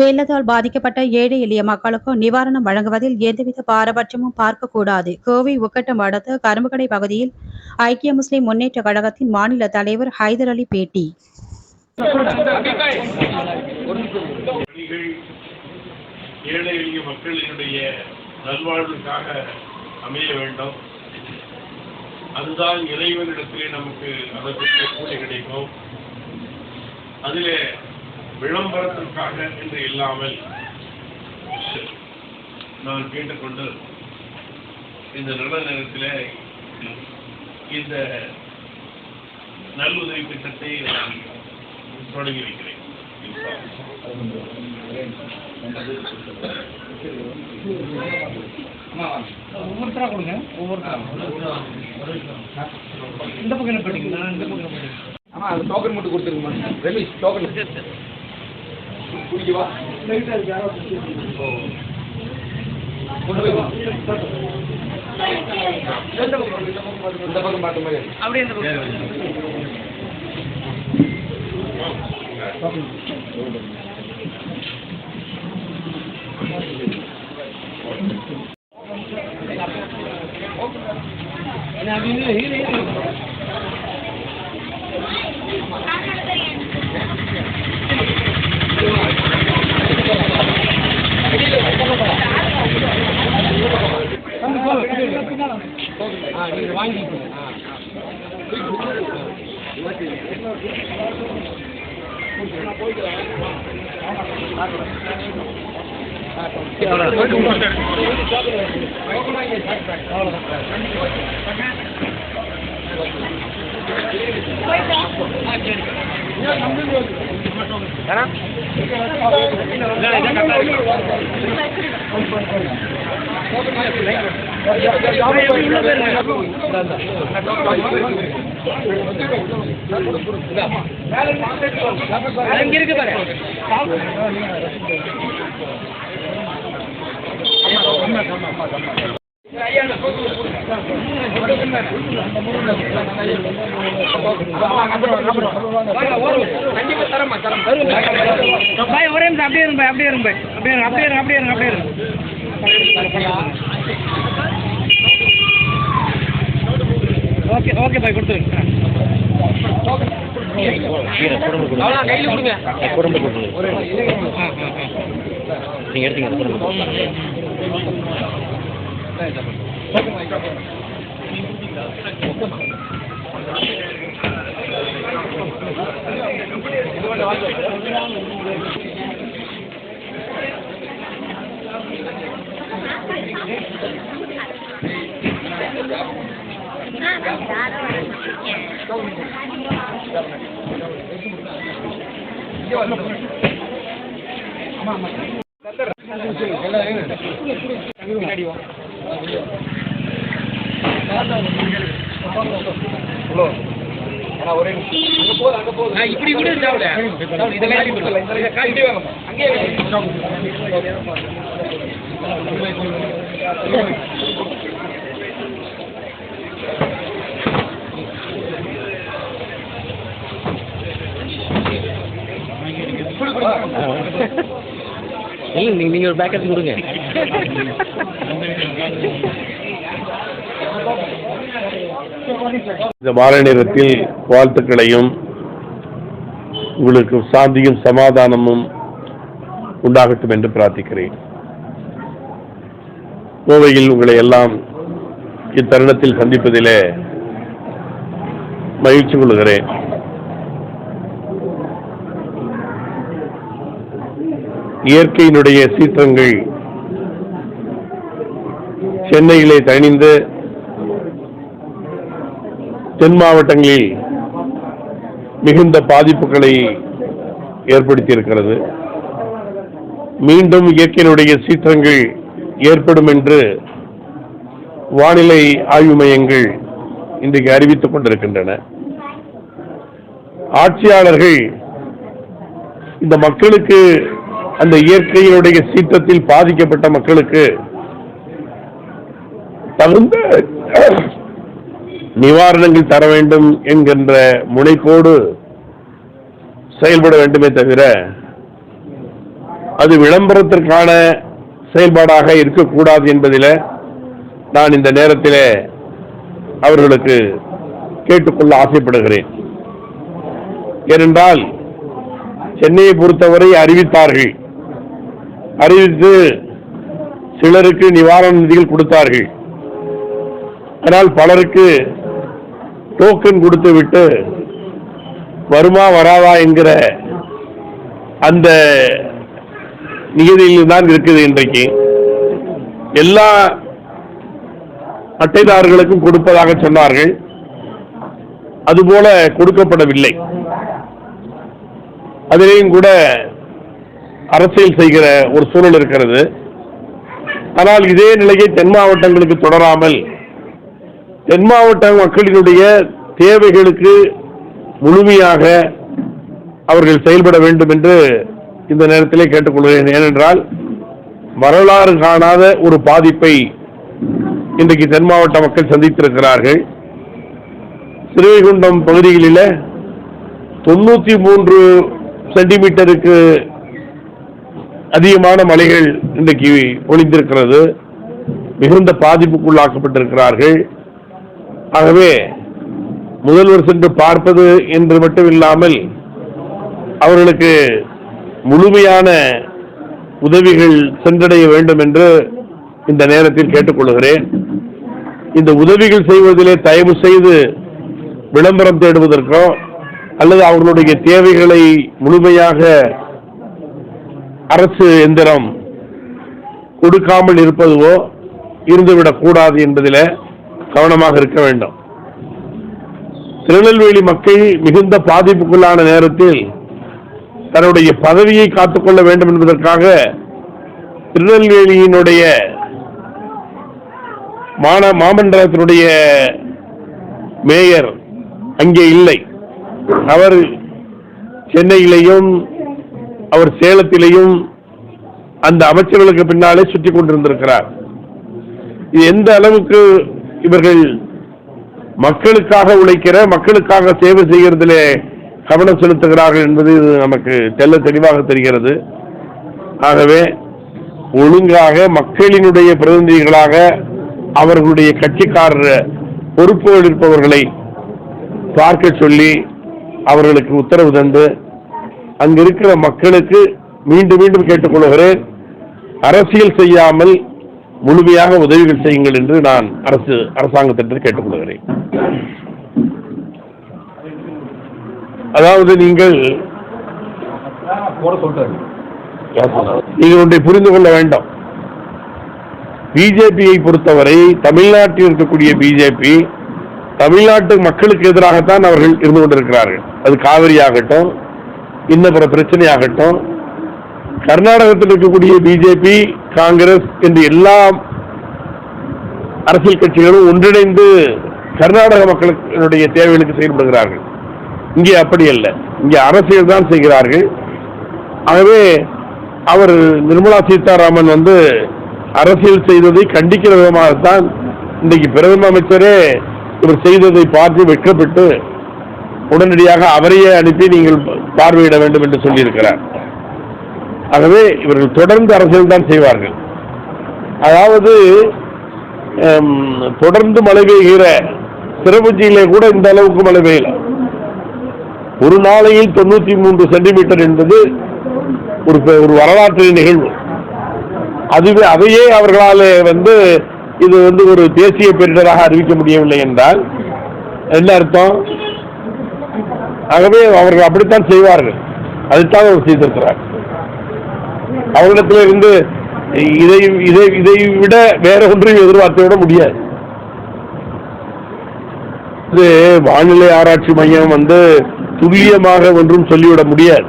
வெள்ளத்தால் பாதிக்கப்பட்ட ஏழை எளிய மக்களுக்கும் நிவாரணம் வழங்குவதில் எந்தவித பாரபட்சமும் பார்க்கக்கூடாது. கோவை உக்கட்டம் அடுத்த கரும்புக்கடை பகுதியில் ஐக்கிய முஸ்லிம் முன்னேற்ற கழகத்தின் மாநில தலைவர் ஹைதர் அலி பேட்டி. ஏழை எளிய மக்களினுடைய நல்வாழ்வுக்காக அமைய வேண்டும். அதுதான் இறைவனிடத்திலே நமக்கு அதற்கு கூலி கிடைக்கும். அதிலே விளம்பரத்திற்காக என்று இல்லாமல் நான் கேட்டுக்கொண்டு இந்த நல்ல நேரத்திலே இந்த நல்லுதவி திட்டத்தை நான் தொடங்கி வைக்கிறேன். ஒவ்வொருத்தரா கொடுங்க ஒவ்வொருத்தரா. இந்த பக்கம் என்ன பண்ணிங்க இந்த பக்கம் ஆமா அது டோக்கன் மட்டும் கொடுத்துருங்கம்மா ரமேஷ் டோக்கன் குடிக்கவா இந்த பக்கம் பார்த்த மாதிரி. அப்படியே இந்த பக்கம். ஆ நீங்கள் வாங்கிக்கோங்க ஆ இங்க இருக்கு பாரு கண்டிப்பா தரமா தரம் ஒரே அப்படியே இருங்க அப்படியே இருங்க அப்படியே இருங்க அப்படியே இருங்க அப்படியே இருங்க அப்படியே இருங்க. ஓகே ஓகே பாய் கொடுத்துருங்க. நீங்க எடுத்தீங்க குடும்பம் ஒரே ஆ, இப்படி கூட சாப்பிட இதெல்லாம் அங்கேயே இல்லை நீங்க நீங்க ஒரு பேக்கெட் கொடுங்க. இந்த மாலை நேரத்தில் வாழ்த்துக்களையும் உங்களுக்கு சாந்தியும் சமாதானமும் உண்டாகட்டும் என்று பிரார்த்திக்கிறேன். கோவையில் உங்களை எல்லாம் இத்தருணத்தில் சந்திப்பதிலே மகிழ்ச்சி கொள்கிறேன். இயற்கையினுடைய சீற்றங்கள் சென்னையிலே தணிந்து தென் மாவட்டங்களில் மிகுந்த பாதிப்புகளை ஏற்படுத்தியிருக்கிறது. மீண்டும் இயற்கையினுடைய சீற்றங்கள் ஏற்படும் என்று வானிலை ஆய்வு மையங்கள் இன்றைக்கு அறிவித்துக் கொண்டிருக்கின்றன. ஆட்சியாளர்கள் இந்த மக்களுக்கு அந்த இயற்கையினுடைய சீற்றத்தில் பாதிக்கப்பட்ட மக்களுக்கு தகுந்த நிவாரணங்கள் தர வேண்டும் என்கின்ற முனைப்போடு செயல்பட வேண்டுமே தவிர அது விளம்பரத்திற்கான செயல்பாடாக இருக்கக்கூடாது என்பதில் நான் இந்த நேரத்தில் அவர்களுக்கு கேட்டுக்கொள்ள ஆசைப்படுகிறேன். ஏனென்றால் சென்னையை பொறுத்தவரை அறிவித்தார்கள். அறிவித்து சிலருக்கு நிவாரண நிதிகள் கொடுத்தார்கள். ஆனால் பலருக்கு டோக்கன் கொடுத்து விட்டு வருமா வராதா என்கிற அந்த நிகதியில் தான் இருக்குது இன்றைக்கு. எல்லா அட்டைதாரர்களுக்கும் கொடுப்பதாக சொன்னார்கள். அதுபோல கொடுக்கப்படவில்லை. அதிலேயும் கூட அரசியல் செய்கிற ஒரு சூழல் இருக்கிறது. ஆனால் இதே நிலையை தென் மாவட்டங்களுக்கு தொடராமல் தென் மாவட்ட மக்களினுடைய தேவைகளுக்கு முழுமையாக அவர்கள் செயல்பட வேண்டும் என்று இந்த நேரத்திலே கேட்டுக்கொள்கிறேன். ஏனென்றால் வரலாறு காணாத ஒரு பாதிப்பை இன்றைக்கு தென் மாவட்ட மக்கள் சந்தித்திருக்கிறார்கள். ஸ்ரீவைகுண்டம் பகுதிகளில் தொண்ணூற்றி மூன்று சென்டிமீட்டருக்கு அதிகமான மலைகள் இன்றைக்கு ஒளிந்திருக்கிறது. மிகுந்த பாதிப்புக்குள்ளாக்கப்பட்டிருக்கிறார்கள். ஆகவே முதல்வர் சென்று பார்ப்பது என்று மட்டும் இல்லாமல் அவர்களுக்கு முழுமையான உதவிகள் சென்றடைய வேண்டும் என்று இந்த நேரத்தில் கேட்டுக்கொள்கிறேன். இந்த உதவிகள் செய்வதிலே தயவு செய்து விளம்பரம் தேடுவதற்கோ அல்லது அவர்களுடைய தேவைகளை முழுமையாக அரசு எந்திரம் கொடுக்காமல் இருப்பதுவோ இருந்துவிடக் கூடாது என்பதில் கவனமாக இருக்க வேண்டும். திருநெல்வேலி மக்கள் மிகுந்த பாதிப்புக்குள்ளான நேரத்தில் தன்னுடைய பதவியை காத்துக்கொள்ள வேண்டும் என்பதற்காக திருநெல்வேலியினுடைய மாந மாமண்டலத்தினுடைய மேயர் அங்கே இல்லை. அவர் சென்னையிலையும் அவர் சேலத்திலையும் அந்த அமைச்சர்களுக்கு பின்னாலே சுற்றி கொண்டிருந்திருக்கிறார். இது எந்த அளவுக்கு இவர்கள் மக்களுக்காக உழைக்கிற மக்களுக்காக சேவை செய்கிறதிலே கவனம் செலுத்துகிறார்கள் என்பது இது நமக்கு தெல்ல தெளிவாக தெரிகிறது. ஆகவே ஒழுங்காக மக்களினுடைய பிரதிநிதிகளாக அவர்களுடைய கட்சிக்காரர் பொறுப்புகள் இருப்பவர்களை பார்க்க சொல்லி அவர்களுக்கு உத்தரவு தந்து அங்கு இருக்கிற மக்களுக்கு மீண்டும் மீண்டும் கேட்டுக்கொள்கிறேன். அரசியல் செய்யாமல் முழுமையாக உதவிகள் செய்யுங்கள் என்று நான் அரசு அரசாங்கத்திற்கு கேட்டுக்கொள்கிறேன். அதாவது நீங்கள் நீங்கள் ஒன்றை புரிந்து கொள்ள வேண்டும். பிஜேபியை பொறுத்தவரை தமிழ்நாட்டில் இருக்கக்கூடிய பிஜேபி தமிழ்நாட்டு மக்களுக்கு எதிராகத்தான் அவர்கள் இருந்து கொண்டிருக்கிறார்கள். அது காவிரி ஆகட்டும் இன்ன பிற பிரச்சனையாகட்டும். கர்நாடகத்தில் இருக்கக்கூடிய பிஜேபி காங்கிரஸ் என்று எல்லா அரசியல் கட்சிகளும் ஒன்றிணைந்து கர்நாடக மக்களுடைய தேவைகளுக்கு செயல்படுகிறார்கள். இங்கே அப்படி அல்ல. இங்கே அரசியல் தான் செய்கிறார்கள். ஆகவே அவர் நிர்மலா சீதாராமன் வந்து அரசியல் செய்ததை கண்டிக்கிற விதமாகத்தான் இன்றைக்கு பிரதம அமைச்சரே இவர் செய்ததை பார்த்து வெட்கப்பட்டு உடனடியாக அவரையே அனுப்பி நீங்கள் பார்வையிட வேண்டும் என்று சொல்லியிருக்கிறார். ஆகவே இவர்கள் தொடர்ந்து அரசியல் தான் செய்வார்கள். அதாவது தொடர்ந்து மழை பெய்கிற சிறப்புச்சியிலே கூட இந்த அளவுக்கு மழை பெய்யல. ஒரு நாளையில் தொண்ணூத்தி மூன்று சென்டிமீட்டர் என்பது ஒரு பெ- ஒரு வரலாற்று நிகழ்வு. அதுவே அதையே அவர்களால் வந்து இது வந்து ஒரு தேசிய பேரிடராக அறிவிக்க முடியவில்லை என்றால் என்ன அர்த்தம்? ஆகவே அவர்கள் அப்படித்தான் செய்வார்கள். அதுதான் அவர் செய்திருக்கிறார். அவரிடத்தில் இருந்து இதை இதை இதை விட வேற ஒன்றையும் எதிர்பார்த்து விட முடியாது. இது வானிலை ஆராய்ச்சி மையம் வந்து துல்லியமாக ஒன்றும் சொல்லிவிட முடியாது.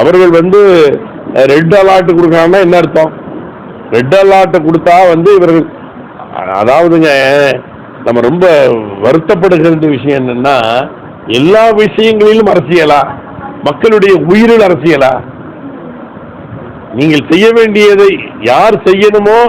அவர்கள் வந்து ரெட் அலர்ட் கொடுக்கறாங்கன்னா என்ன அர்த்தம்? ரெட் அலர்ட் கொடுத்தா வந்து இவர்கள் அதாவதுங்க நம்ம ரொம்ப வருத்தப்படுகிற விஷயம் என்னன்னா எல்லா விஷயங்களிலும் அரசியலா மக்களுடைய உயிரில் அரசியலா நீங்கள் செய்ய வேண்டியதை யார் செய்யணுமோ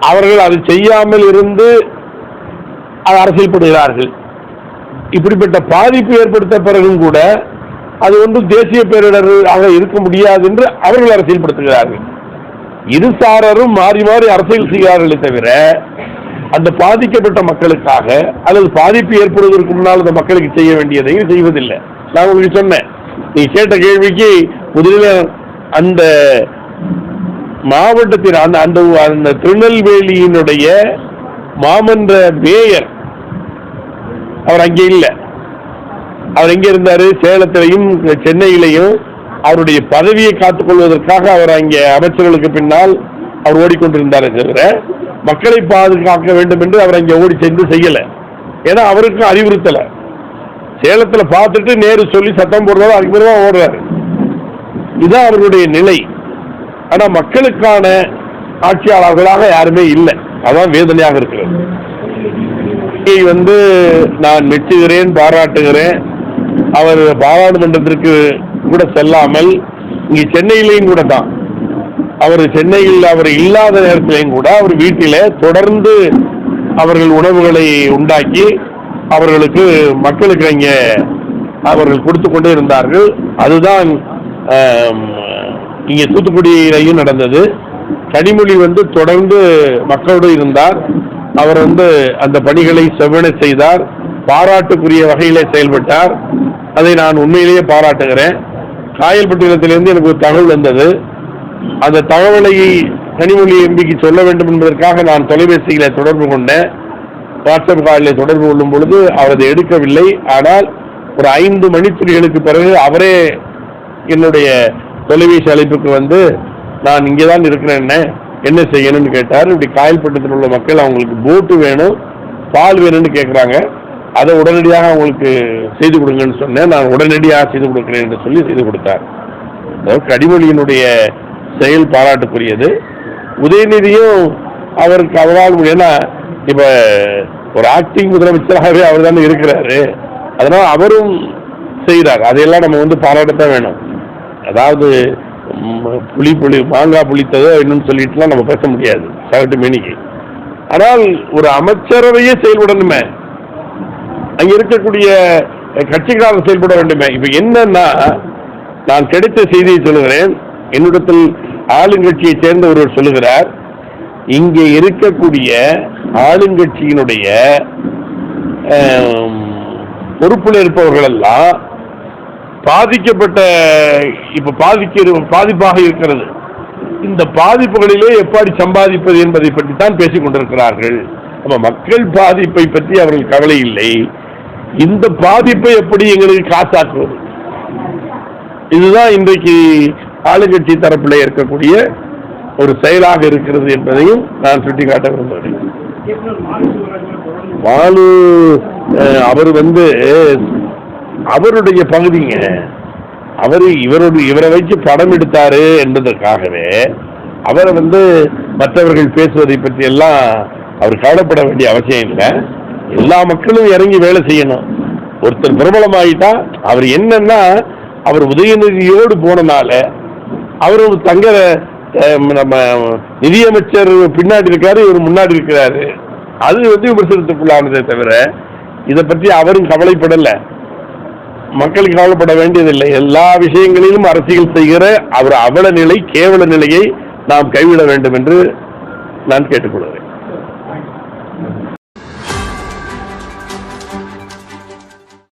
அவர்கள் அதை செய்யாமல் இருந்து அது அரசியல்படுகிறார்கள் இப்படிப்பட்ட பாதிப்பு ஏற்படுத்த பிறகும் கூட அது ஒன்று தேசிய பேரிடராக இருக்க முடியாது என்று அவர்கள் அரசியல்படுத்துகிறார்கள். இருசாரரும் மாறி மாறி அரசியல் செய்கிறார்களே தவிர அந்த பாதிக்கப்பட்ட மக்களுக்காக அல்லது பாதிப்பு ஏற்படுவதற்கு முன்னால் அந்த மக்களுக்கு செய்ய வேண்டியதை செய்வதில்லை. நான் உங்களுக்கு சொன்னேன். நீ கேட்ட கேள்விக்கு முதலில் அந்த மாவட்டத்தின் அந்த அந்த அந்த திருநெல்வேலியினுடைய மாமன்ற மேயர் அவர் அங்கே இல்லை. அவர் எங்கே இருந்தார்? சேலத்திலையும் சென்னையிலையும் அவருடைய பதவியை காத்துக் கொள்வதற்காக அவர் அங்கே அமைச்சர்களுக்கு பின்னால் அவர் ஓடிக்கொண்டிருந்தார் தவிர மக்களை பாதுகாக்க வேண்டும் என்று அவர் அங்கே ஓடி சென்று செய்யல. ஏன்னா அவருக்கும் அறிவுறுத்தல. சேலத்தில் பார்த்துட்டு நேரு சொல்லி சத்தம் போடுறாரு அதுக்கு பிறகு தான் ஓடுறாரு. இதுதான் அவர்களுடைய நிலை. ஆனா மக்களுக்கான ஆட்சியாளர்களாக யாருமே இல்லை. அதான் வேதனையாக இருக்கிறது. வந்து நான் மெச்சுகிறேன் பாராட்டுகிறேன். அவர் பாராளுமன்றத்திற்கு கூட செல்லாமல் இங்கே சென்னையிலையும் கூட தான். அவர் சென்னையில் அவர் இல்லாத நேரத்திலையும் கூட அவர் வீட்டிலே தொடர்ந்து அவர்கள் உணவுகளை உண்டாக்கி அவர்களுக்கு மக்களுக்கு அங்கே அவர்கள் கொடுத்து கொண்டே இருந்தார்கள். அதுதான் இங்கே தூத்துக்குடியிலையும் நடந்தது. கனிமொழி வந்து தொடர்ந்து மக்களோடு இருந்தார். அவர் வந்து அந்த பணிகளை செவ்வனை செய்தார். பாராட்டுக்குரிய வகையிலே செயல்பட்டார். அதை நான் உண்மையிலேயே பாராட்டுகிறேன். காயல்பட்டினத்திலிருந்து எனக்கு ஒரு தகவல் வந்தது. அந்த தகவலை கனிமொழி எம்பிக்கு சொல்ல வேண்டும் என்பதற்காக நான் தொலைபேசியில தொடர்பு கொண்டேன். வாட்ஸ்அப் காலில் தொடர்பு கொள்ளும் பொழுது அவர் அதை எடுக்கவில்லை. ஆனால் ஒரு ஐந்து மணித்துளிகளுக்கு பிறகு அவரே என்னுடைய தொலைபேசி அழைப்புக்கு வந்து நான் இங்கே தான் இருக்கிறேன் என்ன செய்யணும்னு கேட்டார். இப்படி காயல்பட்டத்தில் உள்ள மக்கள் அவங்களுக்கு போட்டு வேணும் பால் வேணும்னு கேட்குறாங்க அதை உடனடியாக அவங்களுக்கு செய்து கொடுங்கன்னு சொன்னேன். நான் உடனடியாக செய்து கொடுக்கிறேன் என்று சொல்லி செய்து கொடுத்தார். கனிமொழியினுடைய செயல் பாராட்டுக்குரியது. உதயநிதியும் அவருக்கு அவரால் ஏன்னா இப்ப ஒரு ஆக்டிங் முதலமைச்சராகவே அவர் தானே இருக்கிறாரு. அதனால அவரும் செய்கிறார். அதையெல்லாம் நம்ம வந்து பாராட்டத்தான் வேணும். அதாவது புளி புளி மாங்காய் புளித்ததோ என்னன்னு சொல்லிட்டுலாம் நம்ம பேச முடியாது. சகட்டு மேனிக்கு. ஆனால் ஒரு அமைச்சரவையே செயல்படணுமே. அங்க இருக்கக்கூடிய கட்சிக்காரர் செயல்பட வேண்டுமே. இப்ப என்னன்னா நான் கிடைத்த செய்தியை சொல்லுகிறேன். என்னிடத்தில் ஆளுங்கட்சியை சேர்ந்த ஒருவர் சொல்லுகிறார் இங்கே இருக்கக்கூடிய ஆளுங்கட்சியினுடைய பொறுப்பில் இருப்பவர்கள் எல்லாம் பாதிக்கப்பட்ட இப்ப பாதிக்க பாதிப்பாக இருக்கிறது. இந்த பாதிப்புகளிலே எப்படி சம்பாதிப்பது என்பதை பற்றி தான் பேசிக் கொண்டிருக்கிறார்கள். நம்ம மக்கள் பாதிப்பை பற்றி அவர்கள் கவலை இல்லை. இந்த பாதிப்பை எப்படி எங்களுக்கு காசாக்குவது? இதுதான் இன்றைக்கு ஆளுங்கட்சி தரப்பில் இருக்கக்கூடிய ஒரு செயலாக இருக்கிறது என்பதையும் நான் சுட்டிக்காட்ட விரும்புகிறேன். பாலு அவர் வந்து அவருடைய பகுதிங்க. அவர் இவரோடு இவரை வச்சு படம் எடுத்தாரு என்பதற்காகவே அவரை வந்து மற்றவர்கள் பேசுவதை பற்றி எல்லாம் அவர் கவலைப்பட வேண்டிய அவசியம் இல்லை. எல்லா மக்களும் இறங்கி வேலை செய்யணும். ஒருத்தர் பிரபலமாயிட்டா அவர் என்னன்னா அவர் உதயநிதியோடு போனனால அவர் ஒரு தங்க நம்ம நிதியமைச்சர் பின்னாடி இருக்காரு இவர் முன்னாடி இருக்கிறாரு. அது வந்து விமர்சனத்துக்குள்ளானதே தவிர இதை பற்றி அவரும் கவலைப்படலை. மக்களுக்கு கவலைப்பட வேண்டியதில்லை. எல்லா விஷயங்களிலும் அரசியல் செய்கிற அவர் அவல நிலை கேவல நிலையை நாம் கைவிட வேண்டும் என்று நான் கேட்டுக்கொள்கிறேன்.